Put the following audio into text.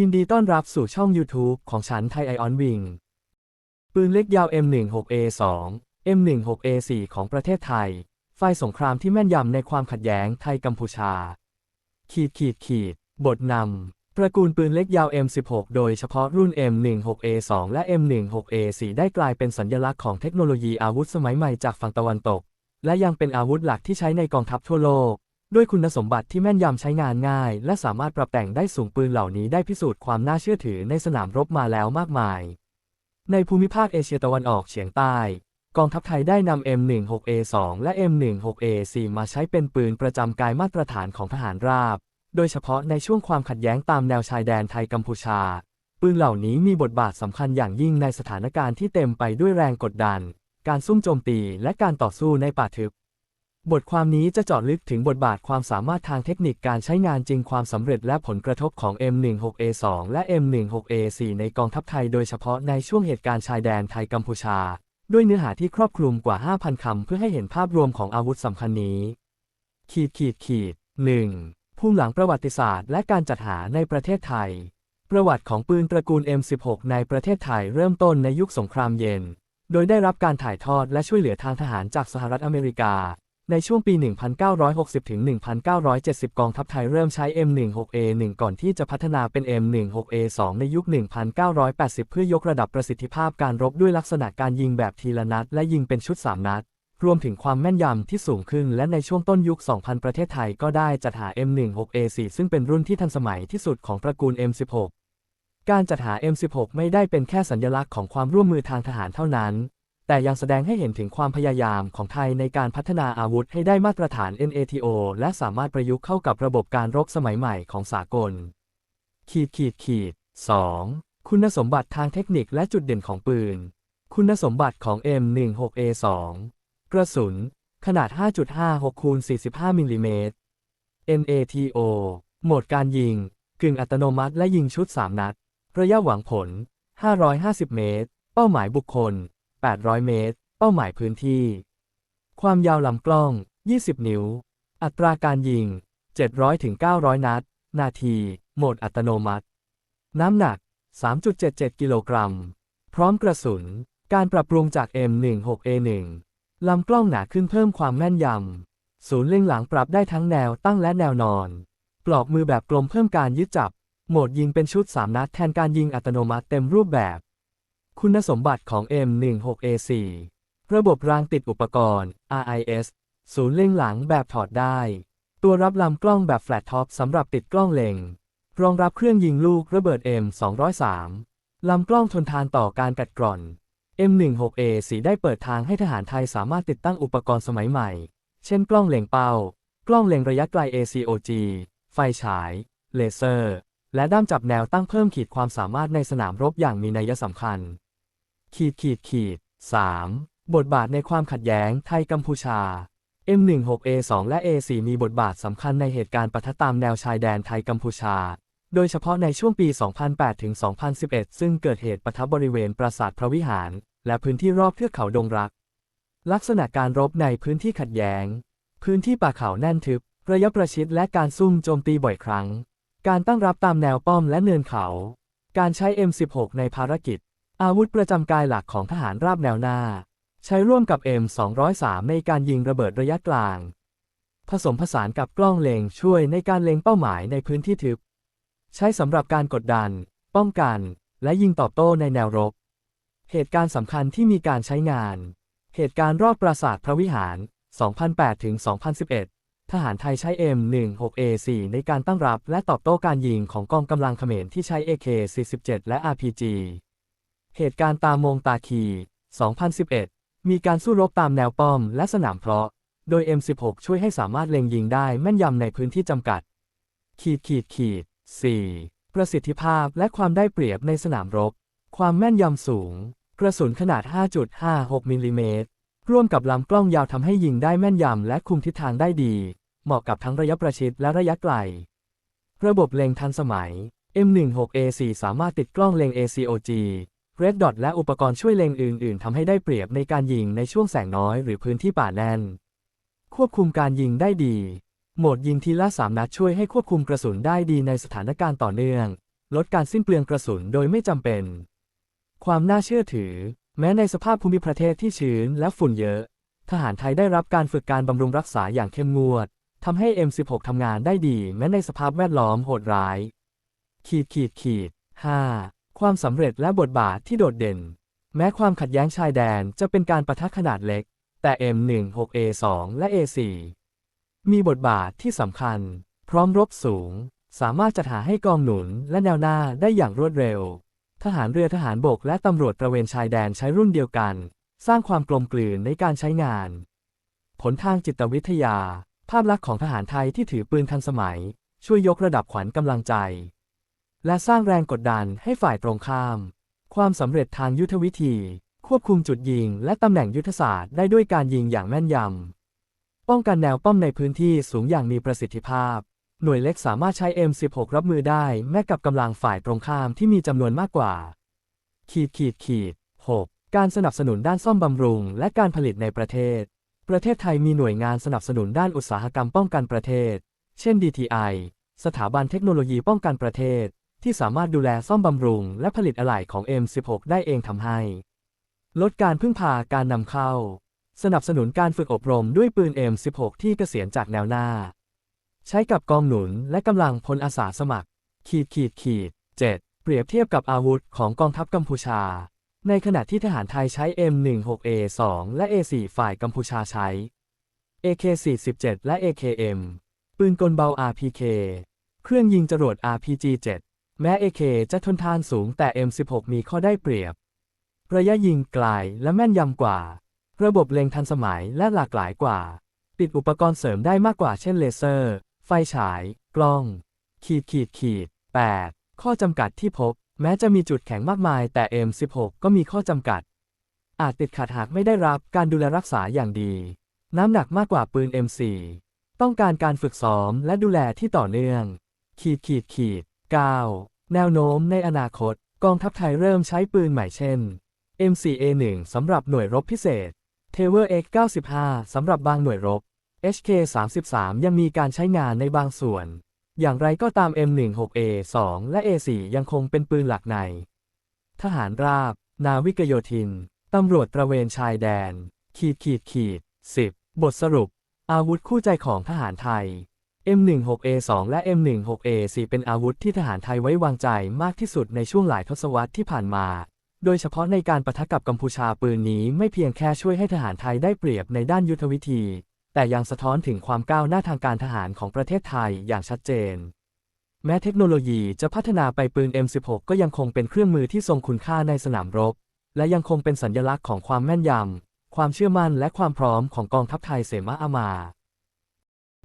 ยินดีต้อนรับสู่ช่อง YouTube ของฉันไทยไอออนวิง ปืนเล็กยาว M16A2 M16A4 ของประเทศไทยไฟสงครามที่แม่นยำในความขัดแย้งไทยกัมพูชา ขีดขีดขีด บทนำตระกูลปืนเล็กยาว M16 โดยเฉพาะรุ่น M16A2 และ M16A4 ได้กลายเป็นสัญลักษณ์ของเทคโนโลยีอาวุธสมัยใหม่จากฝั่งตะวันตก และยังเป็นอาวุธหลักที่ใช้ในกองทัพทั่วโลก ด้วยคุณสมบัติที่แม่นยำใช้งานง่าย และสามารถปรับแต่งได้สูงปืนเหล่านี้ได้พิสูจน์ความน่าเชื่อถือในสนามรบมาแล้วมากมาย ในภูมิภาคเอเชียตะวันออกเฉียงใต้ กองทัพไทยได้นำ M16A2 และ M16A4 มาใช้เป็นปืนประจำกายมาตรฐานของทหารราบ โดยเฉพาะในช่วงความขัดแย้งตามแนวชายแดนไทยกัมพูชา ปืนเหล่านี้มีบทบาทสำคัญอย่างยิ่งในสถานการณ์ที่เต็มไปด้วยแรงกดดัน การซุ่มโจมตีและการต่อสู้ในป่าทึบ บทความนี้จะเจาะลึกถึงบทบาทความสามารถทางเทคนิคการใช้งานจริงความสำเร็จและผลกระทบของ M16A2 และ M16A4 ในกองทัพไทยโดยเฉพาะในช่วงเหตุการณ์ชายแดนไทยกัมพูชา ด้วยเนื้อหาที่ครอบคลุมกว่า 5,000 คำเพื่อให้เห็นภาพรวมของอาวุธสำคัญนี้ ขีดขีดขีด 1. ภูมิหลังประวัติศาสตร์และการจัดหาในประเทศไทย ประวัติของปืนตระกูล M16 ในประเทศไทยเริ่มต้นในยุคสงครามเย็น โดยได้รับการถ่ายทอดและช่วยเหลือทางทหารจากสหรัฐอเมริกา ในช่วงปี 1960 ถึง 1970 กองทัพไทยเริ่มใช้ M16A1 ก่อนที่จะพัฒนาเป็น M16A2 ในยุค 1980 เพื่อยกระดับประสิทธิภาพการรบด้วยลักษณะการยิงแบบทีละนัด และยิงเป็นชุด 3 นัด รวมถึงความแม่นยำที่สูงขึ้น และในช่วงต้นยุค 2000 ประเทศไทยก็ได้จัดหา M16A4 ซึ่งเป็นรุ่นที่ทันสมัยที่สุดของตระกูล M16 การจัดหา M16 ไม่ได้เป็นแค่สัญลักษณ์ของความร่วมมือทางทหารเท่านั้น แต่ยังแสดงให้เห็นถึงความพยายามของไทยในการพัฒนาอาวุธให้ได้มาตรฐาน NATO และสามารถประยุกต์เข้ากับระบบการรบสมัยใหม่ของสากล ขีดขีดขีด 2. คุณสมบัติทางเทคนิคและจุดเด่นของปืน คุณสมบัติของ M16A2 กระสุน ขนาด 5.56คูณ45มิลลิเมตร NATO โหมดการยิง กึ่งอัตโนมัติและยิงชุด 3 นัด ระยะหวังผล 550 เมตร เป้าหมายบุคคล 800 เมตร เป้าหมายพื้นที่ ความยาวลำกล้อง 20 นิ้ว อัตราการยิง 700-900 นัด นาที โหมดอัตโนมัติ น้ำหนัก 3.77 กิโลกรัม พร้อมกระสุน การปรับปรุงจาก M16A1 ลำกล้องหนาขึ้นเพิ่มความแม่นยำ ศูนย์เล็งหลังปรับได้ทั้งแนวตั้งและแนวนอน ปลอกมือแบบกลมเพิ่มการยึดจับ โหมดยิงเป็นชุด 3 นัดแทนการยิงอัตโนมัติเต็มรูปแบบ คุณสมบัติของ M16A4 ระบบรางติดอุปกรณ์ RIS ศูนย์เล็งหลังแบบถอดได้ ตัวรับลำกล้องแบบแฟลตท็อปสำหรับติดกล้องเล็ง รองรับเครื่องยิงลูกระเบิด M203 ลำกล้องทนทานต่อการกัดกร่อน M16A4 ได้เปิดทางให้ทหารไทยสามารถติดตั้งอุปกรณ์สมัยใหม่ เช่นกล้องเล็งเป้า กล้องเล็งระยะไกล ACOG ไฟฉาย เลเซอร์ และด้ามจับแนวตั้งเพิ่มขีดความสามารถในสนามรบอย่างมีนัยสำคัญ ขีดขีดขีด 3. บทบาทในความขัดแย้งไทยกัมพูชา M16A2 และ A4 มีบทบาทสำคัญในเหตุการณ์ปะทะตามแนวชายแดนไทยกัมพูชา โดยเฉพาะในช่วงปี 2008 ถึง 2011 ซึ่งเกิดเหตุปะทะบริเวณปราสาทพระวิหาร และพื้นที่รอบเทือกเขาดงรัก ลักษณะการรบในพื้นที่ขัดแย้ง พื้นที่ป่าเขาแน่นทึบ ระยะประชิดและการซุ่มโจมตีบ่อยครั้ง การตั้งรับตามแนวป้อมและเนินเขา การใช้ M16 ในภารกิจ อาวุธประจำกายหลักของทหารราบแนวหน้า ใช้ร่วมกับ M203 ในการยิงระเบิดระยะกลาง ผสมผสานกับกล้องเล็งช่วยในการเล็งเป้าหมายในพื้นที่ทึบ ใช้สำหรับการกดดัน ป้องกัน และยิงตอบโต้ในแนวรบ เหตุการณ์สำคัญที่มีการใช้งาน เหตุการณ์รอบปราสาทพระวิหาร 2008ถึง2011 ทหารไทยใช้ M16A4 ในการตั้งรับและตอบโต้การยิงของกองกำลังเขมรที่ใช้ AK-47 และ RPG เหตุการณ์ตามมงตาคี 2011 มีการสู้รบตามแนวป้อมและสนามเพาะ โดย M16 ช่วยให้สามารถเล็งยิงได้แม่นยำในพื้นที่จำกัด ขีดขีดขีด 4. ประสิทธิภาพและความได้เปรียบในสนามรบ ความแม่นยำสูง กระสุนขนาด 5.56 มิลลิเมตร ร่วมกับลำกล้องยาวทำให้ยิงได้แม่นยำและคุมทิศทางได้ดี เหมาะกับทั้งระยะประชิดและระยะไกล ระบบเล็งทันสมัย M16A4 สามารถติดกล้องเล็ง ACOG Red Dot และอุปกรณ์ช่วยเล็งอื่น ๆทำให้ได้เปรียบในการยิงในช่วงแสงน้อยหรือพื้นที่ป่าแน่น ควบคุมการยิงได้ดี โหมดยิงทีละสามนัดช่วยให้ควบคุมกระสุนได้ดีในสถานการณ์ต่อเนื่อง ลดการสิ้นเปลืองกระสุนโดยไม่จำเป็น ความน่าเชื่อถือ แม้ในสภาพภูมิประเทศที่ชื้นและฝุ่นเยอะ ทหารไทยได้รับการฝึกการบำรุงรักษาอย่างเข้มงวดทำให้ M16 ทำงานได้ดีแม้ในสภาพแวดล้อมโหดร้าย ขีดขีดขีด 5. ความสำเร็จและบทบาทที่โดดเด่น แม้ความขัดแย้งชายแดนจะเป็นการประทะขนาดเล็ก แต่ M16A2 และ A4 มีบทบาทที่สำคัญ พร้อมรบสูง สามารถจัดหาให้กองหนุนและแนวหน้าได้อย่างรวดเร็ว ทหารเรือทหารบกและตำรวจตระเวนชายแดนใช้รุ่นเดียวกัน สร้างความกลมกลืนในการใช้งาน ผลทางจิตวิทยา ภาพลักษณ์ของทหารไทยที่ถือปืนทันสมัย ช่วยยกระดับขวัญกำลังใจ และสร้างแรงกดดันให้ฝ่ายตรงข้าม ความสำเร็จทางยุทธวิธี ควบคุมจุดยิงและตำแหน่งยุทธศาสตร์ได้ด้วยการยิงอย่างแม่นยำ ป้องกันแนวป้อมในพื้นที่สูงอย่างมีประสิทธิภาพ หน่วยเล็กสามารถใช้ M16 รับมือได้แม้กับกำลังฝ่ายตรงข้ามที่มีจำนวนมากกว่า ขีดขีดขีด 6. การสนับสนุนด้านซ่อมบำรุง และการผลิตในประเทศ ประเทศไทยมีหน่วยงานสนับสนุนด้านอุตสาหกรรมป้องกันประเทศ เช่น DTI สถาบันเทคโนโลยีป้องกันประเทศ ที่สามารถดูแลซ่อมบำรุง และผลิตอะไหล่ของ M16 ได้เองทำให้ ลดการพึ่งพาการนำเข้า สนับสนุนการฝึกอบรมด้วยปืน M16 ที่เกษียณจากแนวหน้า ใช้กับกองหนุนและกำลังพลอาสาสมัคร ขีดขีดขีด 7 เปรียบเทียบกับอาวุธของกองทัพกัมพูชา ในขณะที่ทหารไทยใช้ M16A2 และ A4 ฝ่ายกัมพูชาใช้ AK47 และ AKM ปืนกลเบา RPK เครื่องยิงจรวด RPG-7 แม้ AK จะทนทานสูงแต่ M16 มีข้อได้เปรียบ ระยะยิงไกลและแม่นยำกว่า ระบบเล็งทันสมัยและหลากหลายกว่า ติดอุปกรณ์เสริมได้มากกว่าเช่นเลเซอร์ ไฟฉาย กล้อง ขีดขีดขีด 8. ข้อจำกัดที่พบ แม้จะมีจุดแข็งมากมายแต่ M16 ก็มีข้อจำกัด อาจติดขัดหากไม่ได้รับการดูแลรักษาอย่างดี น้ำหนักมากกว่าปืน M4 ต้องการการฝึกซ้อมและดูแลที่ต่อเนื่อง ขีดขีดขีด 9. แนวโน้มในอนาคต กองทัพไทยเริ่มใช้ปืนใหม่เช่น M4A1 สำหรับหน่วยรบพิเศษ t e w e r X95 สำหรับบางหน่วยรบ HK33 ยังมีการใช้งานในบางส่วน อย่างไรก็ตาม M16A2 และ A4 ยังคงเป็นปืนหลักใน ทหารราบ นาวิกโยธิน ตำรวจตระเวนชายแดน ขีดขีดขีด 10 บทสรุป อาวุธคู่ใจของทหารไทย M16A2 และ M16A4 เป็นอาวุธที่ทหารไทยไว้วางใจมากที่สุดในช่วงหลายทศวรรษที่ผ่านมา โดยเฉพาะในการปะทะกับกัมพูชาปืนนี้ไม่เพียงแค่ช่วยให้ทหารไทยได้เปรียบในด้านยุทธวิธี แต่ยังสะท้อนถึงความก้าวหน้าทางการทหารของประเทศไทยอย่างชัดเจน แม้เทคโนโลยีจะพัฒนาไปปืน M16 ก็ยังคงเป็นเครื่องมือที่ทรงคุณค่าในสนามรบ และยังคงเป็นสัญลักษณ์ของความแม่นยำ ความเชื่อมั่นและความพร้อมของกองทัพไทยเสมาอามา